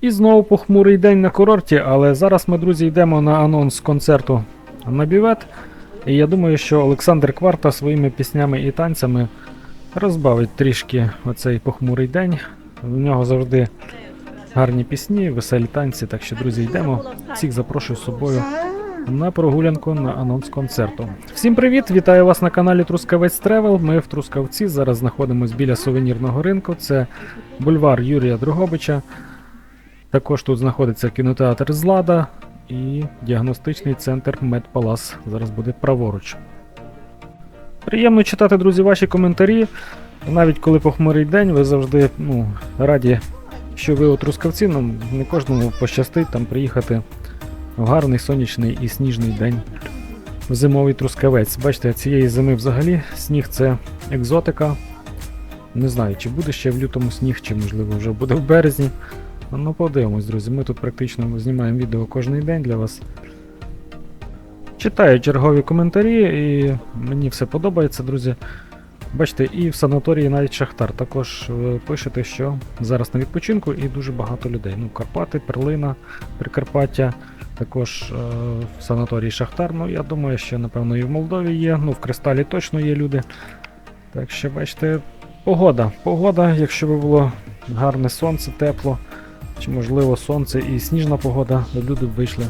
І знову похмурий день на курорті, але зараз ми, друзі, йдемо на анонс концерту на бівет. І я думаю, що Олександр Кварта своїми піснями і танцями розбавить трішки оцей похмурий день. В нього завжди гарні пісні, веселі танці. Так що, друзі, йдемо. Всіх запрошую з собою на прогулянку на анонс концерту. Всім привіт! Вітаю вас на каналі Трускавець Тревел. Ми в Трускавці. Зараз знаходимося біля сувенірного ринку. Це бульвар Юрія Дрогобича. Також тут знаходиться кінотеатр Злада і діагностичний центр Медпалас. Зараз буде праворуч. Приємно читати, друзі, ваші коментарі. Навіть коли похмурий день, ви завжди ну, раді, що ви у Трускавці. Ну, не кожному пощастить там приїхати в гарний сонячний і сніжний день в зимовий трускавець. Бачите, цієї зими взагалі сніг це екзотика. Не знаю, чи буде ще в лютому сніг, чи можливо вже буде в березні. Ну, подивимось, друзі. Ми тут практично знімаємо відео кожен день для вас. Читаю чергові коментарі, і мені все подобається, друзі. Бачите, і в санаторії навіть Шахтар. Також е, пишете, що зараз на відпочинку і дуже багато людей. Ну, Карпати, Перлина, Прикарпаття, також е, в санаторії Шахтар. Ну, я думаю, що напевно і в Молдові є. Ну, в Кристалі точно є люди. Так що, бачите, погода. Погода, якщо би було гарне сонце, тепло, чи можливо сонце і сніжна погода, люди б вийшли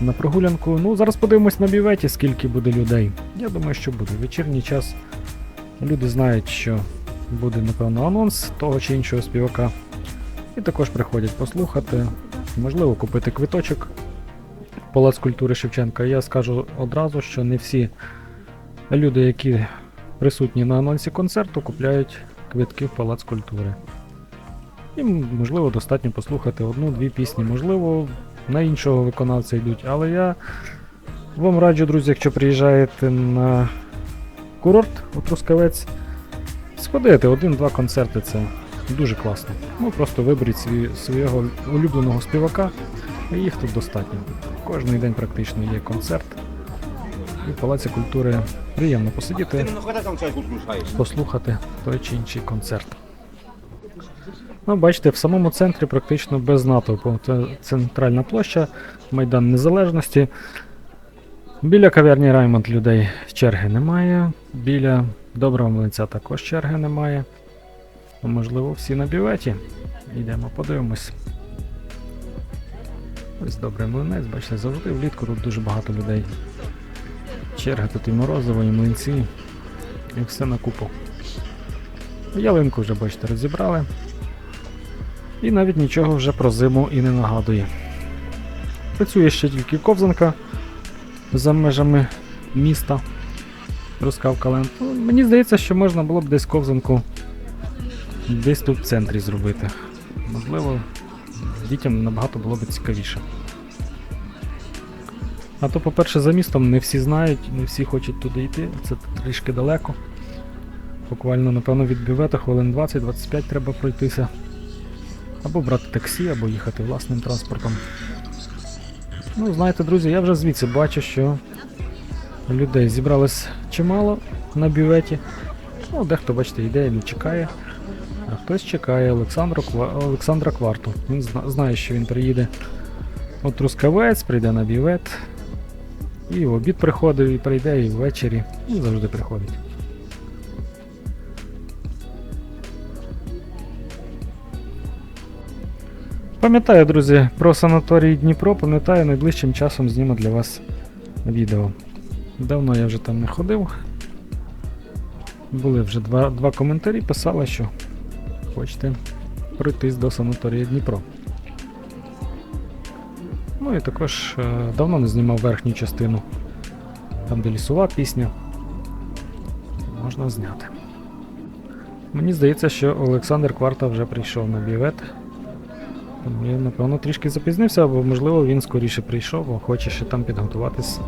на прогулянку. Ну, зараз подивимось на біветі, скільки буде людей. Я думаю, що буде. Вечірній час люди знають, що буде, напевно, анонс того чи іншого співака. І також приходять послухати, можливо, купити квиточок Палац культури Шевченка. Я скажу одразу, що не всі люди, які присутні на анонсі концерту, купляють квитки в Палац культури. Їм, можливо, достатньо послухати одну-дві пісні, можливо, на іншого виконавця йдуть. Але я вам раджу, друзі, якщо приїжджаєте на курорт у Трускавець, сходити один-два концерти це дуже класно. Ну просто виберіть свій, свого улюбленого співака, і їх тут достатньо. Кожний день практично є концерт. І в Палаці культури приємно посидіти, послухати той чи інший концерт. Ну, бачите, в самому центрі практично без натовпу. Це центральна площа, Майдан Незалежності. Біля кав'ярні Раймонд людей черги немає. Біля Доброго Млинця також черги немає. Ну, Можливо, всі на бюветі. Йдемо, подивимось. Ось добрий млинець, бачите, завжди влітку тут дуже багато людей. Черги тут і морозиво, і млинці, і все на купу. Ялинку вже, бачите, розібрали. І навіть нічого вже про зиму і не нагадує. Працює ще тільки ковзанка за межами міста. Рускавка Ленд. Ну, Мені здається, що можна було б десь ковзанку десь тут в центрі зробити. Можливо, дітям набагато було б цікавіше. А то, по-перше, за містом не всі знають, не всі хочуть туди йти, це трішки далеко. Буквально, напевно, від бювету хвилин 20-25 треба пройтися. Або брати таксі, або їхати власним транспортом. Ну, знаєте, друзі, я вже звідси бачу, що людей зібралось чимало на бюветі. Ну, дехто, бачите, йде і не чекає. А хтось чекає Олександру, Олександра Кварту. Він знає, що він приїде у Трускавець, прийде на бювет. І в обід приходив, і прийде, і ввечері. Він завжди приходить. Пам'ятаю, друзі, про санаторій Дніпро, пам'ятаю, найближчим часом зніму для вас відео. Давно я вже там не ходив. Були вже два, два коментарі, писали, що хочете пройтись до санаторія Дніпро. Ну і також е, давно не знімав верхню частину, там де лісова пісня. Можна зняти. Мені здається, що Олександр Кварта вже прийшов на бівет. Я, напевно, трішки запізнився, або можливо він скоріше прийшов, бо хоче ще там підготуватись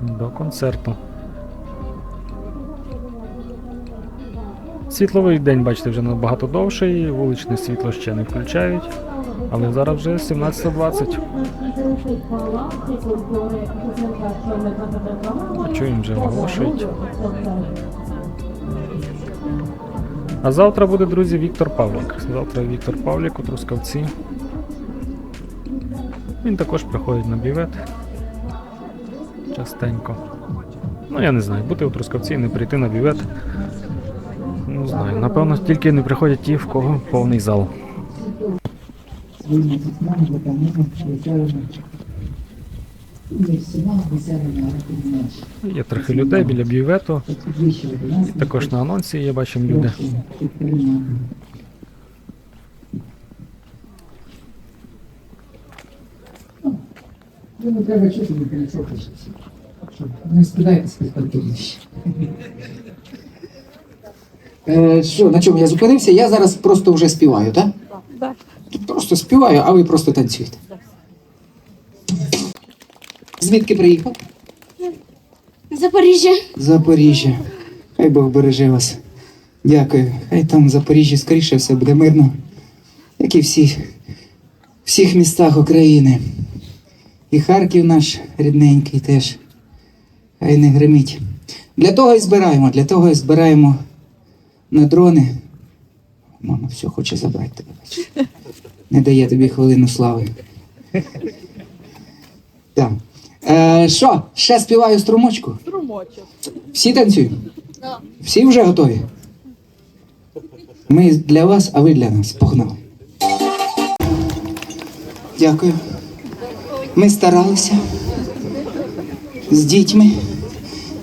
до концерту. Світловий день, бачите, вже набагато довший, вуличне світло ще не включають, але зараз вже 17.20. Чуємо вже оголошують. А завтра буде, друзі, Віктор Павлік. Завтра Віктор Павлік у Трускавці. Він також приходить на бівет. Частенько. Ну, я не знаю, бути у Трускавці і не прийти на бівет. Ну, знаю. Напевно, тільки не приходять ті, в кого повний зал. Є трохи людей біля бювету. Нас. Також на анонсі я бачив люди. Ну, не треба чути, не перечокатися. Не спитайтеся підприємніше. Е, що, на чому я зупинився? Я зараз просто вже співаю, так? Так. Просто співаю, а ви просто танцюєте. Звідки приїхав? Запоріжжя. Запоріжжя. Хай Бог береже вас. Дякую. Хай там в Запоріжжі скоріше все буде мирно, як і всі, всіх містах України. І Харків наш рідненький теж. Хай не гримить. Для того і збираємо, для того і збираємо на дрони. Мама все хоче забрати тебе. бач. Не дає тобі хвилину слави. Так. Е, що, ще співаю струмочку? Струмочок. Всі танцюють? Всі вже готові? Ми для вас, а ви для нас. Погнали. Дякую. Ми старалися з дітьми.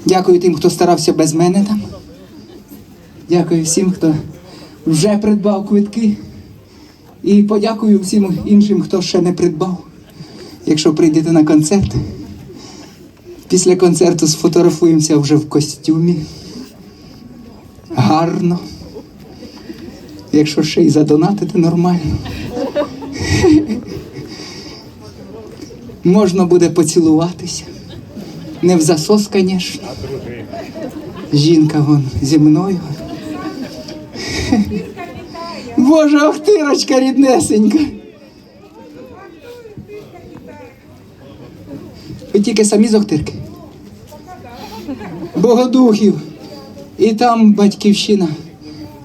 Дякую тим, хто старався без мене там. Дякую всім, хто вже придбав квитки. І подякую всім іншим, хто ще не придбав. Якщо прийдете на концерт, Після концерту сфотографуємося вже в костюмі. Гарно. Якщо ще й задонатити нормально. Можна буде поцілуватися. Не в засос, звісно. Жінка вон зі мною. Боже, охтирочка ріднесенька. Ви тільки самі з Охтирки? Богодухів. І там батьківщина.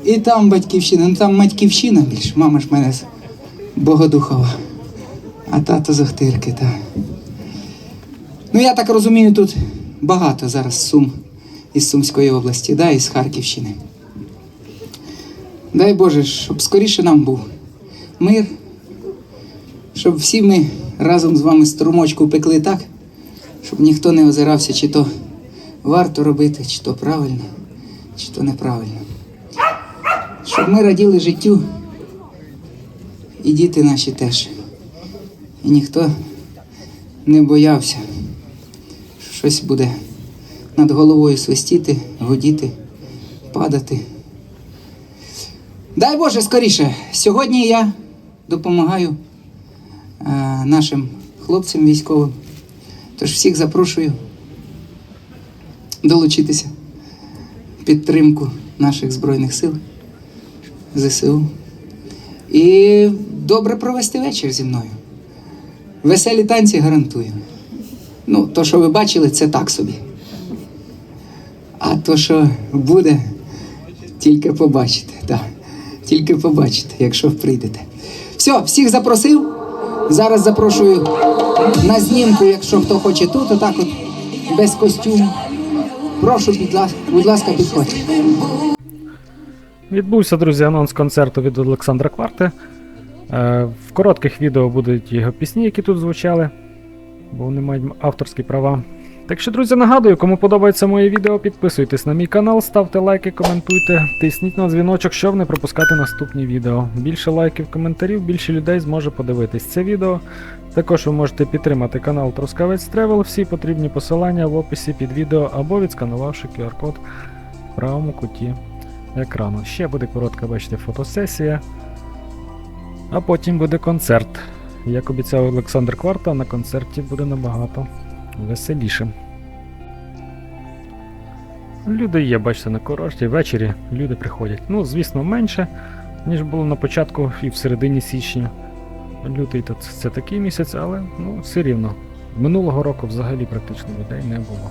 І там батьківщина. Ну там батьківщина більше. Мама ж мене Богодухова. А тато з так. Ну я так розумію, тут багато зараз сум із Сумської області, да, із Харківщини. Дай Боже, щоб скоріше нам був мир, щоб всі ми разом з вами струмочку пекли так, щоб ніхто не озирався, чи то варто робити, чи то правильно, чи то неправильно. Щоб ми раділи життю, і діти наші теж. І ніхто не боявся, що щось буде над головою свистіти, годіти, падати. Дай Боже скоріше. Сьогодні я допомагаю е, нашим хлопцям військовим. Тож всіх запрошую долучитися в підтримку наших Збройних сил, ЗСУ. І добре провести вечір зі мною. Веселі танці гарантую. Ну, то, що ви бачили, це так собі. А то, що буде, тільки побачите. Так. Тільки побачите, якщо прийдете. Все, всіх запросив. Зараз запрошую на знімку, якщо хто хоче тут, отак от без костюму. Прошу, будь ласка, підходьте. Відбувся, друзі, анонс концерту від Олександра Кварти. Е, В коротких відео будуть його пісні, які тут звучали, бо вони мають авторські права. Так що, друзі, нагадую, кому подобається моє відео, підписуйтесь на мій канал, ставте лайки, коментуйте, тисніть на дзвіночок, щоб не пропускати наступні відео. Більше лайків, коментарів, більше людей зможе подивитись це відео. Також ви можете підтримати канал Трускавець Тревел. Всі потрібні посилання в описі під відео або відсканувавши QR-код в правому куті екрану. Ще буде коротка, бачите, фотосесія. А потім буде концерт. Як обіцяв Олександр Кварта, на концерті буде набагато веселіше. Люди є, бачите, на курорті, ввечері люди приходять. Ну, звісно, менше, ніж було на початку і в середині січня. Лютий це такий місяць, але ну, все рівно. Минулого року взагалі практично людей не було.